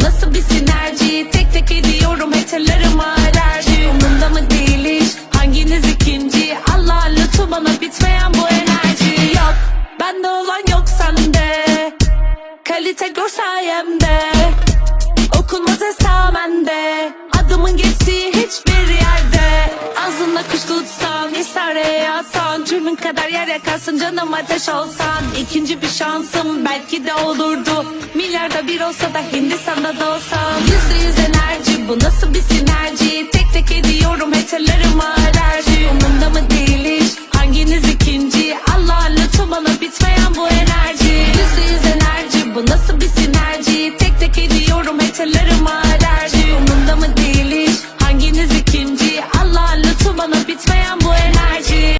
nasıl bir sinerji? Tek tek ediyorum haterlarıma alerji Umurumda mı değil hiç hanginiz ikinci? Allah lütfu bana bitmeyen bu enerji. Yok bende olan yok sende. Kalite gör sayemde. Okunmaz esamende Adımın geçtiği hiçbir yerde. Ağzında kuş tutsan Hisar'e yazsan Cürmün kadar yer yakarsın canım ateş olsan. İkinci bir şansım belki de olurdu. Milyarda bir olsa da Hindistan'da da olsam. Yüzde yüz enerji bu nasıl bir sinerji? Tek tek ediyorum haterlarım alerji. Umumda mı değil hiç hanginiz ikinci? Allah lütfu bana bitmeyen bu enerji. Yüzde yüz enerji bu nasıl bir sinerji? Tek tek ediyorum haterlarım alerji